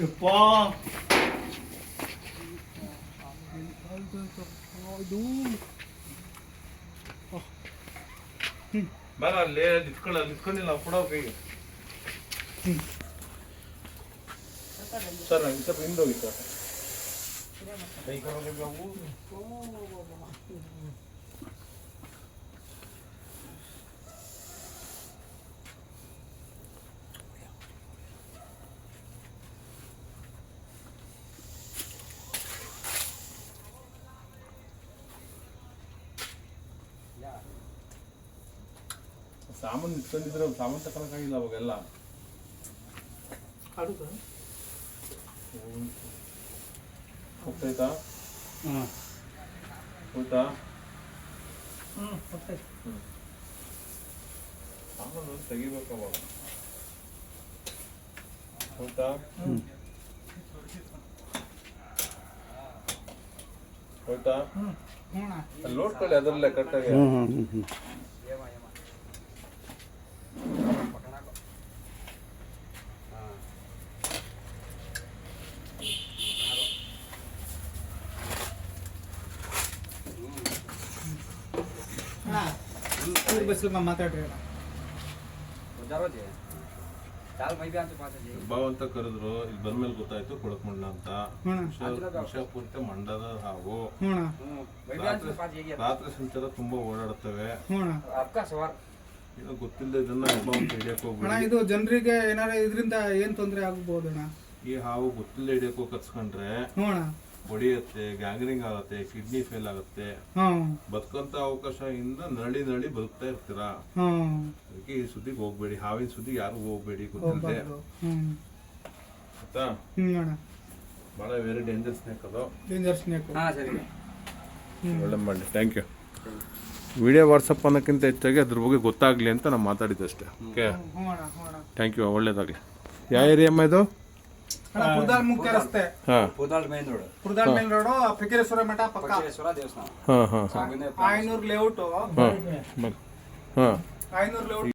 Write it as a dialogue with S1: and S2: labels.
S1: ಯಪ್ಪಾ ಪಕ್ಕದ ಏ, ಅಮ್ಮ, ಪಕ್ಕದ ಪಕ್ಕದ ಸಬ್ಬಮ್ಮ ಪಕ್ಕದ ಏ ಪಕ್ಕದ ಯಪ್ಪ
S2: ಬೇಡ ಅಲ್ಲೇ ನಿಂತ್ಕೊಳ್ಳ ನಿಂತ್ಕೊಂಡಿಲ್ಲ ಕೊಡೋ ಕೈಗೆ ಸರ್ ನಂಗೆ ಸ್ವಲ್ಪ ಹಿಂದೋಗಿ ಸರ್ ಕೈ ಕರೋದಿಲ್ಲ ಸಾಮಾನು ಇಟ್ಕೊಂಡಿದ್ರೆ ಸಾಮಾನು ತಗೊಳಕ್ಕಾಗಿಲ್ಲ ಅವಾಗೆಲ್ಲ. ಹೋಗ್ತೈತಾ
S1: ಹೋಗ್ತಾ
S2: ಹೋಯ್ತಾ
S1: ಹ್ಞೂ ಹೋಗ್ತೈತೆ
S2: ಹೋಗ್ತಾ ಹ್ಮ್. ಹೋಯ್ತಾ
S1: ಹ್ಞೂ
S2: ಹೋಯ್ತಾ ನೋಡ್ಕೊಳ್ಳಿ ಅದರಲ್ಲೇ ಕರೆಕ್ಟಾಗಿ
S1: ಹಾಂ. ಬಸ್ಸು ಮಾತಾಡ್ರಿ
S2: ಹಬ್ಬ ಅಂತ ಕರೆದ್ರು ಇಲ್ಲಿ ಬಂದ್ಮೇಲೆ ಗೊತ್ತಾಯ್ತು ಕೊಳಕ್ಮಣ್ಣ ಅಂತ. ವಿಷಪೂರಿತ ಮಂಡದ ಹಾವು. ರಾತ್ರಿ ಸಂಚಾರ ತುಂಬಾ ಓಡಾಡ್ತವೆ ಇದು ಇದನ್ನ ಅಂತ
S1: ಇದು ಜನರಿಗೆ ಏನಾರ ಇದರಿಂದ ಏನ್ ತೊಂದರೆ ಆಗಬಹುದು
S2: ಈ ಹಾವು ಗೊತ್ತಿಲ್ಲದೆ ಹಿಡಿಯಕ್ಕೋ
S1: ಕಚ್ಕೊಂಡ್ರೆ ಅಣ್ಣ
S2: ಗ್ಯಾಂಗ್ರಿಂಗ್ ಆಗುತ್ತೆ ಕಿಡ್ನಿ ಫೇಲ್ ಆಗುತ್ತೆ. ಬದುಕಂತ ಅವಕಾಶ ಇಂದ ನರಳಿ ನರಳಿ ಬದುಕ್ತಾ ಇರ್ತೀರಾ? ಅದಕ್ಕೆ ಈ ಸುದ್ದಿಗೆ ಹೋಗ್ಬೇಡಿ ಹಾವಿನ ಸುದ್ದಿಗೆ ಯಾರು ಹೋಗ್ಬೇಡಿ ಗೊತ್ತಿಲ್ಲದೆ ಆಯ್ತಾ? ಬಹಳ ವೆರಿ ಡೇಂಜರ್ ಸ್ನೇಕ್ ಅದು.
S1: ಡೇಂಜರ್ ಸ್ನೇಕು
S2: ಒಳ್ಳೆ ಮಾಡಿ ಥ್ಯಾಂಕ್ ಯು ವಿಡಿಯೋ ವಾಟ್ಸಪ್ ಅನ್ನೋಕ್ಕಿಂತ ಹೆಚ್ಚಾಗಿ ಅದ್ರ ಬಗ್ಗೆ ಗೊತ್ತಾಗ್ಲಿ ಅಂತ ನಾನು ಮಾತಾಡಿದ್ದಷ್ಟೇ ಓಕೆ
S1: ಹ್ಞೂ ಅಣ್ಣ
S2: ಥ್ಯಾಂಕ್ ಯು ಒಳ್ಳೇದಾಗಲಿ. ಯಾವ ಏರಿಯಾ ಅಮ್ಮ ಇದು?
S1: ಕುರ್ದಾಲ್ ಮುಖ್ಯ ರಸ್ತೆ
S2: ಹಾಂ.
S3: Podal main road.
S1: Kurdal main road Fakireshwara ಮಠ ಪಕ್ಕ.
S3: ಪಚ್ಚೇಶ್ವರ ದೇವಸ್ಥಾನ.
S2: ಹಾಂ ಹಾಂ
S1: ಐನೂರು ಲೇಔಟು
S2: ಹಾಂ ಹಾಂ.
S1: ಐನೂರು ಲೇಔಟ್